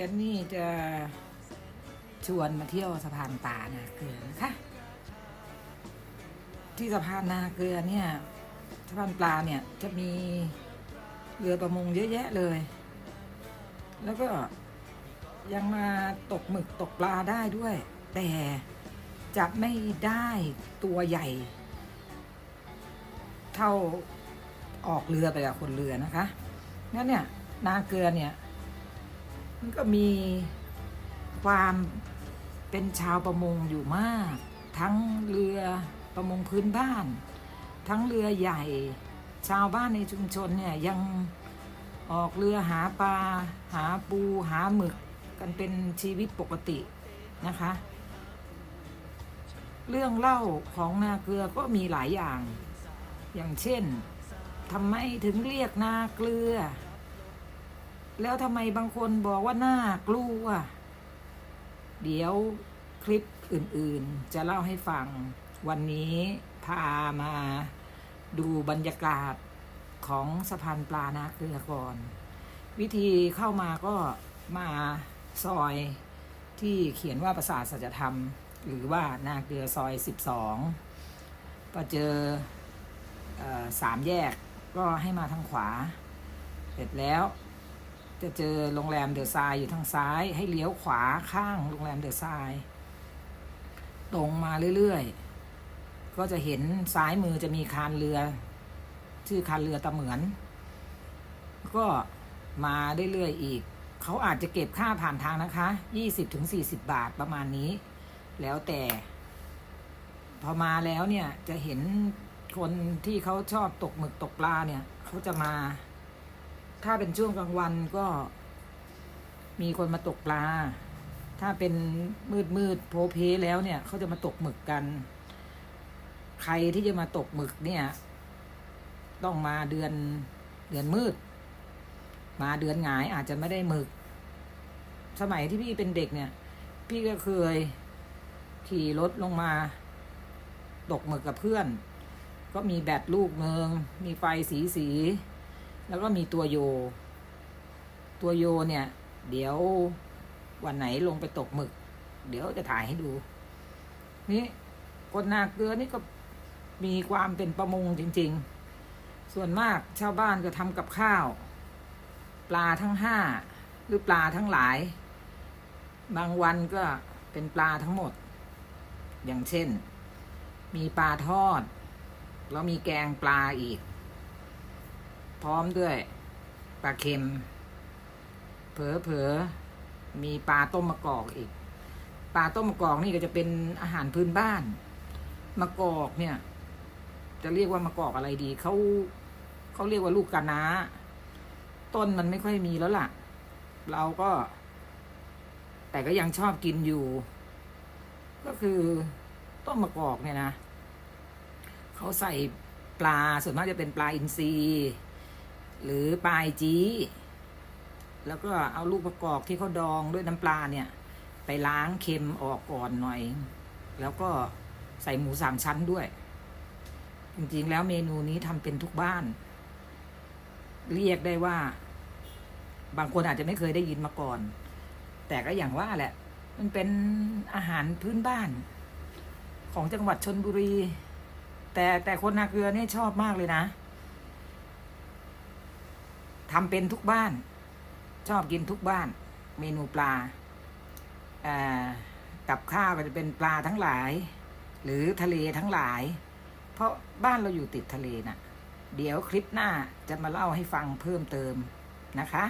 กนนี่จะชวนมาเที่ยวสะพานป่านาเกลือนะคะ ที่สะพานนาเกลือเนี่ยสะพานปลาเนี่ยจะมีเรือประมงเยอะแยะเลย แล้วก็ยังมาตกหมึกตกปลาได้ด้วย แต่จะไม่ได้ตัวใหญ่ เท่าออกเรือไปกับคนเรือนะคะงั้นเนี่ยนาเกลือเนี่ย มันก็มีความเป็นชาวประมงอยู่มาก ทั้งเรือประมงพื้นบ้าน ทั้งเรือใหญ่ ชาวบ้านในชุมชนเนี่ยยังออกเรือหาปลาหาปูหาหมึกกันเป็นชีวิตปกตินะคะ เรื่องเล่าของนาเกลือก็มีหลายอย่าง อย่างเช่นทำไมถึงเรียกนาเกลือ แล้วทำไมบางคนบอกว่าน่ากลัว เดี๋ยวคลิปอื่นๆ จะเล่าให้ฟัง วันนี้พามาดูบรรยากาศของสะพานปลานาเกลือก่อน วิธีเข้ามาก็มาซอยที่เขียนว่าประสาทสัจธรรม หรือว่านาเกลือซอย 12พอเจอเออสามแยกก็ให้มาทางขวา เสร็จแล้ว จะเจอโรงแรมเดอะทรายอยู่ทางซ้าย ให้เลี้ยวขวาข้างโรงแรมเดอะทรายตรงมาเรื่อยๆ ก็จะเห็นซ้ายมือจะมีคานเรือ ชื่อคานเรือตะเหมือน ก็มาเรื่อยๆอีก เขาอาจจะเก็บค่าผ่านทางนะคะ 20-40 บาทประมาณนี้ แล้วแต่ พอมาแล้วเนี่ยจะเห็นคนที่เขาชอบตกหมึกตกปลาเนี่ย เขาจะมา ถ้าเป็นช่วงกลางวันก็มีคนมาตกปลา ถ้าเป็นมืดมืดโพเพแล้วเนี่ยเขาจะมาตกหมึกกัน ใครที่จะมาตกหมึกเนี่ย ต้องมาเดือนเดือนมืด มาเดือนหงายอาจจะไม่ได้หมึก สมัยที่พี่เป็นเด็กเนี่ย พี่ก็เคยขี่รถลงมา ตกหมึกกับเพื่อน ก็มีแบตลูกเนืองมีไฟสีสี แล้วก็มีตัวโย ตัวโยเนี่ย เดี๋ยววันไหนลงไปตกหมึก เดี๋ยวจะถ่ายให้ดู นี่คนนาเกลือนี่ก็มีความเป็นประมงจริง ๆ ส่วนมากชาวบ้านก็ทำกับข้าว ปลาทั้งห้าหรือปลาทั้งหลาย บางวันก็เป็นปลาทั้งหมด อย่างเช่น มีปลาทอด แล้วมีแกงปลาอีก พร้อมด้วยปลาเค็ม เผลอเผลอมีปลาต้มมะกอกอีก ปลาต้มมะกอกนี่ก็จะเป็นอาหารพื้นบ้าน มะกอกเนี่ย จะเรียกว่ามะกอกอะไรดี เขาเขาเรียกว่าลูกกะนาต้นมันไม่ค่อยมีแล้วล่ะ เราก็ แต่ก็ยังชอบกินอยู่ ก็คือต้มมะกอกเนี่ยนะเขาใส่ปลาส่วนมากจะเป็นปลาอินทรีย์ หรือปลาไอจีแล้วก็เอาลูกประกอบที่เขาดองด้วยน้ำปลาเนี่ย ไปล้างเค็มออกก่อนหน่อย แล้วก็ใส่หมูสามชั้นด้วย จริงๆแล้วเมนูนี้ทำเป็นทุกบ้าน เรียกได้ว่า บางคนอาจจะไม่เคยได้ยินมาก่อน แต่ก็อย่างว่าแหละ มันเป็นอาหารพื้นบ้าน ของจังหวัดชนบุรี แต่แต่คนนาเกลือเนี่ยชอบมากเลยนะ ทำเป็นทุกบ้าน ชอบกินทุกบ้าน เมนูปลาอ่ากับข้าวก็จะเป็นปลาทั้งหลาย หรือทะเลทั้งหลาย เพราะบ้านเราอยู่ติดทะเลน่ะ เดี๋ยวคลิปหน้าจะมาเล่าให้ฟังเพิ่มเติมนะคะ